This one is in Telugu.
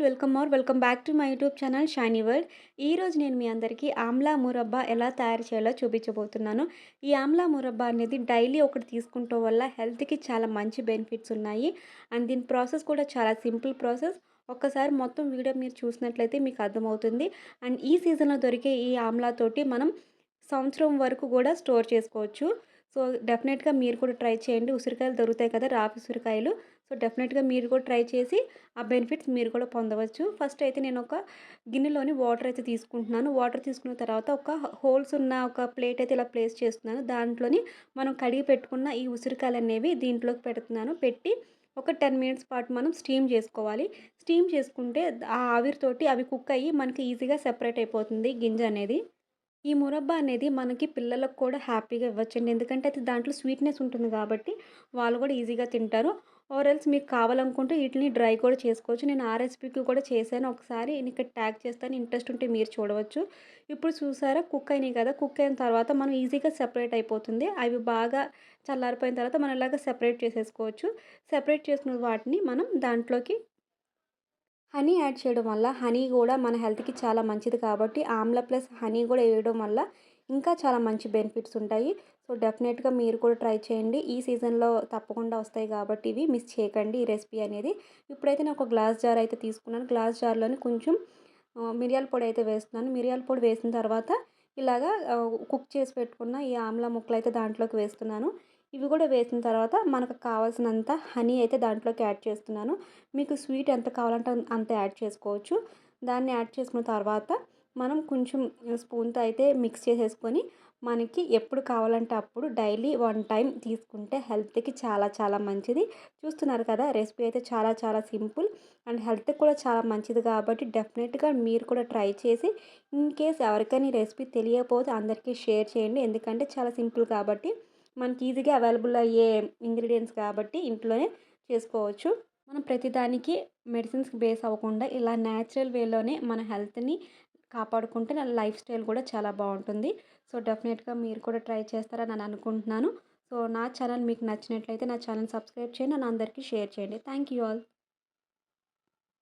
All welcome are welcome back to my YouTube channel Shiny World. ఈరోజు నేను మీ అందరికీ ఆమ్లా మురబ్బా ఎలా తయారు చేయాలో చూపించబోతున్నాను. ఈ ఆమ్లా మురబ్బా అనేది డైలీ ఒకటి తీసుకుంటాం వల్ల హెల్త్కి చాలా మంచి బెనిఫిట్స్ ఉన్నాయి. అండ్ దీని ప్రాసెస్ కూడా చాలా సింపుల్ ప్రాసెస్. ఒక్కసారి మొత్తం వీడియో మీరు చూసినట్లయితే మీకు అర్థమవుతుంది. అండ్ ఈ సీజన్లో దొరికే ఈ ఆమ్లాతోటి మనం సంవత్సరం వరకు కూడా స్టోర్ చేసుకోవచ్చు. సో డెఫినెట్గా మీరు కూడా ట్రై చేయండి. ఉసిరికాయలు దొరుకుతాయి కదా రావి ఉసిరికాయలు. సో డెఫినెట్గా మీరు కూడా ట్రై చేసి ఆ బెనిఫిట్స్ మీరు కూడా పొందవచ్చు. ఫస్ట్ అయితే నేను ఒక గిన్నెలోని వాటర్ అయితే తీసుకుంటున్నాను. వాటర్ తీసుకున్న తర్వాత ఒక హోల్స్ ఉన్న ఒక ప్లేట్ అయితే ఇలా ప్లేస్ చేస్తున్నాను. దాంట్లోని మనం కడిగి పెట్టుకున్న ఈ ఉసిరికాయలు అనేవి దీంట్లోకి పెడుతున్నాను. పెట్టి ఒక టెన్ మినిట్స్ పాటు మనం స్టీమ్ చేసుకోవాలి. స్టీమ్ చేసుకుంటే ఆ ఆవిరితోటి అవి కుక్ అయ్యి మనకి ఈజీగా సెపరేట్ అయిపోతుంది గింజ అనేది. ఈ మురబ్బా అనేది మనకి పిల్లలకు కూడా హ్యాపీగా ఇవ్వచ్చండి. ఎందుకంటే అది దాంట్లో స్వీట్నెస్ ఉంటుంది కాబట్టి వాళ్ళు కూడా ఈజీగా తింటారు. ఆర్ ఎల్స్ మీకు కావాలనుకుంటే వీటిని డ్రై కూడా చేసుకోవచ్చు. నేను ఆ రెసిపీకి కూడా చేశాను. ఒకసారి ఇక్కడ ట్యాగ్ చేస్తాను. ఇంట్రెస్ట్ ఉంటే మీరు చూడవచ్చు. ఇప్పుడు చూసారా? కుక్ అయినాయి కదా. కుక్ అయిన తర్వాత మనం ఈజీగా సెపరేట్ అయిపోతుంది. అవి బాగా చల్లారిపోయిన తర్వాత మనం ఇలాగ సెపరేట్ చేసేసుకోవచ్చు. సెపరేట్ చేసుకున్న వాటిని మనం దాంట్లోకి హనీ యాడ్ చేయడం వల్ల హనీ కూడా మన హెల్త్కి చాలా మంచిది కాబట్టి ఆమ్ల ప్లస్ హనీ కూడా వేయడం వల్ల ఇంకా చాలా మంచి బెనిఫిట్స్ ఉంటాయి. సో డెఫినెట్గా మీరు కూడా ట్రై చేయండి. ఈ సీజన్లో తప్పకుండా వస్తాయి కాబట్టి ఇవి మిస్ చేయకండి ఈ రెసిపీ అనేది. ఇప్పుడైతే నేను ఒక గ్లాస్ జార్ అయితే తీసుకున్నాను. గ్లాస్ జార్లోని కొంచెం మిరియాల పొడి అయితే వేస్తున్నాను. మిరియాల పొడి వేసిన తర్వాత ఇలాగా కుక్ చేసి పెట్టుకున్న ఈ ఆమ్ల ముక్కలు అయితే దాంట్లోకి వేస్తున్నాను. ఇవి కూడా వేసిన తర్వాత మనకు కావాల్సినంత హనీ అయితే దాంట్లోకి యాడ్ చేస్తున్నాను. మీకు స్వీట్ ఎంత కావాలంటే అంత యాడ్ చేసుకోవచ్చు. దాన్ని యాడ్ చేసుకున్న తర్వాత మనం కొంచెం స్పూన్తో అయితే మిక్స్ చేసేసుకొని మనకి ఎప్పుడు కావాలంటే అప్పుడు డైలీ వన్ టైం తీసుకుంటే హెల్త్కి చాలా చాలా మంచిది. చూస్తున్నారు కదా రెసిపీ అయితే చాలా చాలా సింపుల్ అండ్ హెల్త్కి కూడా చాలా మంచిది కాబట్టి డెఫినెట్గా మీరు కూడా ట్రై చేసి ఇన్ కేస్ ఎవరికైనా ఈ రెసిపీ తెలియకపోతే అందరికీ షేర్ చేయండి. ఎందుకంటే చాలా సింపుల్ కాబట్టి మనకి ఈజీగా అవైలబుల్ అయ్యే ఇంగ్రీడియంట్స్ కాబట్టి ఇంట్లోనే చేసుకోవచ్చు. మనం ప్రతిదానికి మెడిసిన్స్కి బేస్ అవ్వకుండా ఇలా న్యాచురల్ వేలోనే మన హెల్త్ని కాపాడుకుంటే నా లైఫ్ స్టైల్ కూడా చాలా బాగుంటుంది. సో డెఫినెట్గా మీరు కూడా ట్రై చేస్తారని నేను అనుకుంటున్నాను. సో నా ఛానల్ మీకు నచ్చినట్లయితే నా ఛానల్ సబ్స్క్రైబ్ చేయండి. నన్ను అందరికీ షేర్ చేయండి. Thank you all.